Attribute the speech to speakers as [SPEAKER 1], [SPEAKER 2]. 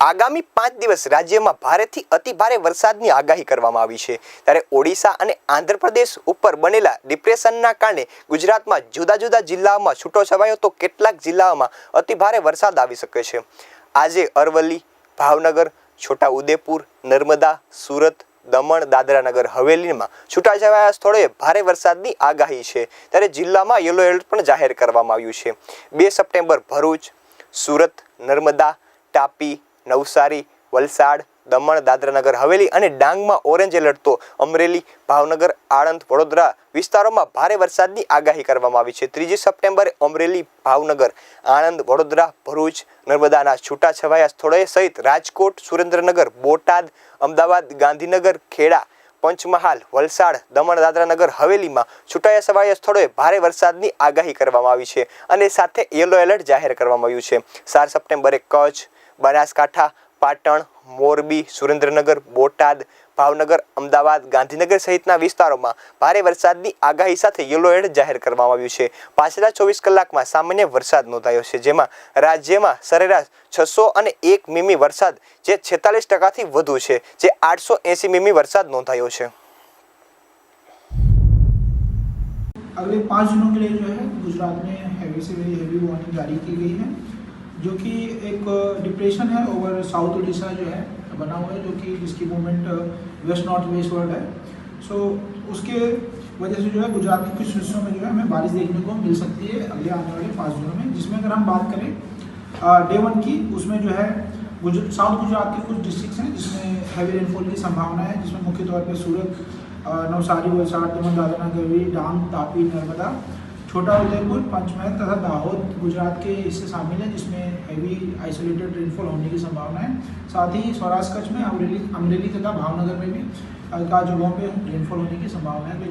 [SPEAKER 1] આગામી પાંચ દિવસ રાજ્યમાં ભારેથી અતિ ભારે વરસાદની આગાહી કરવામાં આવી છે. ત્યારે ઓડિશા અને આંધ્રપ્રદેશ ઉપર બનેલા ડિપ્રેશનના કારણે ગુજરાતમાં જુદા જુદા જિલ્લાઓમાં છૂટો છવાયો તો કેટલાક જિલ્લાઓમાં અતિ ભારે વરસાદ આવી શકે છે. આજે અરવલ્લી, ભાવનગર છોટા ઉદેપુર નર્મદા, સુરત, દમણ, દાદરાનગર, હવેલીમાં છૂટાછવાયા સ્થળોએ ભારે વરસાદની આગાહી છે. ત્યારે જિલ્લામાં યલો એલર્ટ પણ જાહેર કરવામાં આવ્યું છે. બે સપ્ટેમ્બર ભરૂચ, સુરત, નર્મદા, તાપી નવસારી, વલસાડ, દમણ, દાદરાનગર, હવેલી અને ડાંગમાં ઓરેન્જ એલર્ટ તો અમરેલી, ભાવનગર, આણંદ, વડોદરા વિસ્તારોમાં ભારે વરસાદની આગાહી કરવામાં આવી છે. ત્રીજી સપ્ટેમ્બરે અમરેલી, ભાવનગર, આણંદ, વડોદરા, ભરૂચ, નર્મદાના છૂટાછવાયા સ્થળોએ સહિત રાજકોટ, સુરેન્દ્રનગર, બોટાદ, અમદાવાદ, ગાંધીનગર, ખેડા, પંચમહાલ, વલસાડ, દમણ, દાદરાનગર, હવેલીમાં છૂટાયા સવાયા સ્થળોએ ભારે વરસાદની આગાહી કરવામાં આવી છે અને સાથે યલો એલર્ટ જાહેર કરવામાં આવ્યું છે. સાત સપ્ટેમ્બરે કચ્છ બનાસકાંઠા પાટણ મોરબી સુરેન્દ્રનગર બોટાદ ભાવનગર અમદાવાદ ગાંધીનગર સહિતના વિસ્તારોમાં ભારે વરસાદની આગાહી સાથે યલો એલર્ટ જાહેર કરવામાં આવ્યું છે પાછલા ચોવીસ કલાકમાં સામાન્ય વરસાદ નોંધાયો છે જેમાં રાજ્યમાં સરેરાશ છસો અને એક મીમી વરસાદ જે છેતાલીસ ટકાથી વધુ છે જે આઠસો એંસી મીમી વરસાદ નોંધાયો છે
[SPEAKER 2] अगले पाँच दिनों के लिए जो है गुजरात में हैवी से वेरी हैवी वार्निंग जारी की गई है जो कि एक डिप्रेशन है ओवर साउथ उड़ीसा जो है बना हुआ है जो कि जिसकी movement west north west world है। सो so, उसके वजह से जो है गुजरात के कुछ हिस्सों में जो है हमें बारिश देखने को मिल सकती है अगले आने वाले पाँच दिनों में। जिसमें अगर हम बात करें डे वन की उसमें जो है गुज साउथ गुजरात के कुछ डिस्ट्रिक्ट्स हैं जिसमें हैवी रेनफॉल की संभावना है जिसमें मुख्य तौर पर सूरत नवसारी वलसाड़ दमन दादरा नगर डांग तापी नर्मदा छोटा उदयपुर, पंचमहल तथा दाहोद गुजरात के इससे शामिल हैं, जिसमें हैवी आइसोलेटेड रेनफॉल होने की संभावना है। साथ ही सौराष्ट्र कच्छ में अमरेली अमरेली तथा भावनगर में भी का जगहों पर रेनफॉल होने की संभावना है। अगले